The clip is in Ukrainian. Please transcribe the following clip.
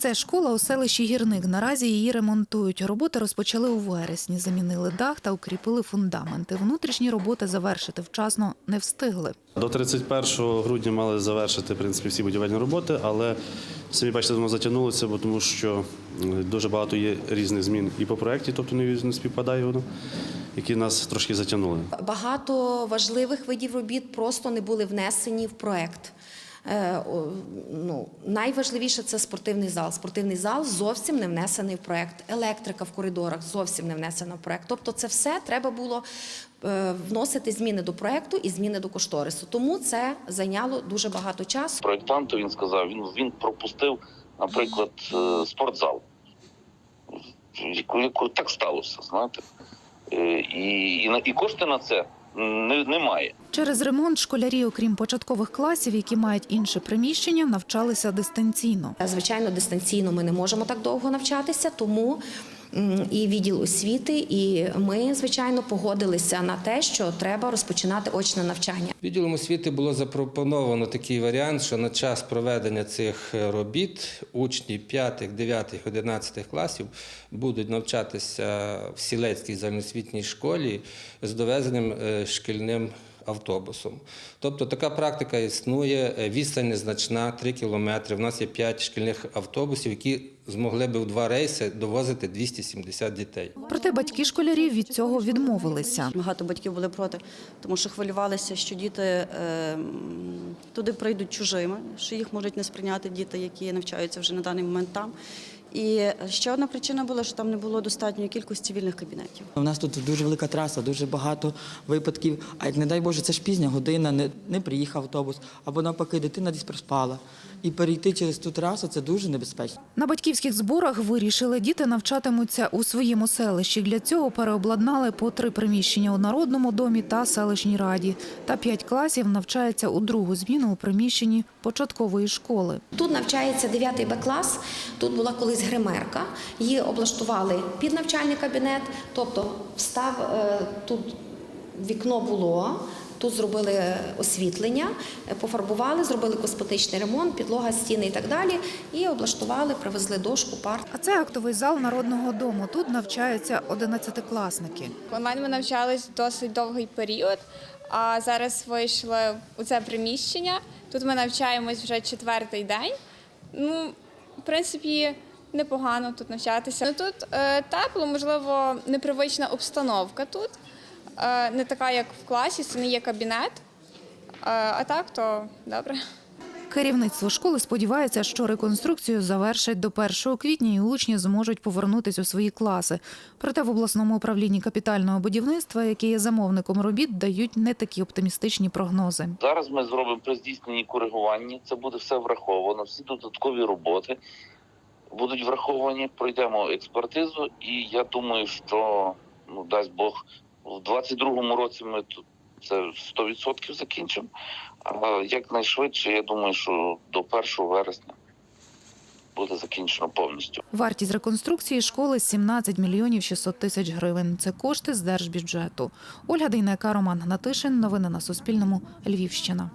Це школа у селищі Гірник. Наразі її ремонтують. Роботи розпочали у вересні. Замінили дах та укріпили фундаменти. Внутрішні роботи завершити вчасно не встигли. До 31 грудня мали завершити в принципі, всі будівельні роботи, але самі бачите, воно затягнулося, бо тому що дуже багато є різних змін і по проєкті, тобто не співпадає воно, які нас трошки затягнули. Багато важливих видів робіт просто не були внесені в проект. Е, Ну, найважливіше це спортивний зал. Спортивний зал зовсім не внесений в проект. Електрика в коридорах зовсім не внесена в проект. Тобто, це все треба було е, вносити зміни до проекту і зміни до кошторису. Тому це зайняло дуже багато часу. проєктанту він сказав, він, він пропустив, наприклад, е, спортзал. Так сталося, знаєте. І, і, і кошти на це немає. Через ремонт школярі, окрім початкових класів, які мають інше приміщення, навчалися дистанційно. Звичайно, дистанційно ми не можемо так довго навчатися, тому і відділ освіти, і ми, звичайно, погодилися на те, що треба розпочинати очне навчання. Відділом освіти було запропоновано такий варіант, що на час проведення цих е, робіт учні 5, 9, 11 класів будуть навчатися в сілецькій загальноосвітній школі з довезеним е, шкільним автобусом. Тобто така практика існує, е, відстань незначна, 3 кілометри. У нас є 5 шкільних автобусів, які змогли би в два рейси довозити 270 дітей. Проте батьки школярів від цього відмовилися. Багато батьків були проти, тому що хвилювалися, що діти е, туди прийдуть чужими, що їх можуть не сприйняти діти, які навчаються вже на даний момент там. І ще одна причина була, що там не було достатньої кількості вільних кабінетів. У нас тут дуже велика траса, дуже багато випадків. А як не дай Боже, це ж пізня година, не, не приїхав автобус, або навпаки, дитина десь проспала. І перейти через ту трасу це дуже небезпечно. На батьківських зборах вирішили, діти навчатимуться у своєму селищі. Для цього переобладнали по три приміщення у народному домі та селищній раді. Та п'ять класів навчається у другу зміну у приміщенні початкової школи. Тут навчається 9 Б клас. Тут була колись гримерка. Її облаштували під навчальний кабінет, тобто встав е, тут вікно було. Тут зробили освітлення, е, пофарбували, зробили косметичний ремонт, підлога, стіни і так далі. І облаштували, привезли дошку, парт. А це актовий зал народного дому. Тут навчаються одинадцятикласники. У мене ми навчались досить довгий період, а зараз вийшли у це приміщення. Тут ми навчаємось вже четвертий день. Ну, в принципі, непогано тут навчатися. Ну, тут е, тепло, можливо, непривична обстановка тут. Е, не така, як в класі, це не є кабінет. Е, а так, то добре. Керівництво школи сподівається, що реконструкцію завершать до 1 квітня і учні зможуть повернутися у свої класи. Проте в обласному управлінні капітального будівництва, яке є замовником робіт, дають не такі оптимістичні прогнози. Зараз ми зробимо при здійсненні коригування. Це буде все враховано. Всі додаткові роботи будуть враховані. Пройдемо експертизу, і я думаю, що ну дасть Бог в 22-му році ми тут це 100% закінчимо. А якнайшвидше, я думаю, що до 1 вересня буде закінчено повністю. Вартість реконструкції школи 17 мільйонів 600 тисяч гривень. Це кошти з держбюджету. Ольга Дейнека, Роман Гнатишин. Новини на Суспільному. Львівщина.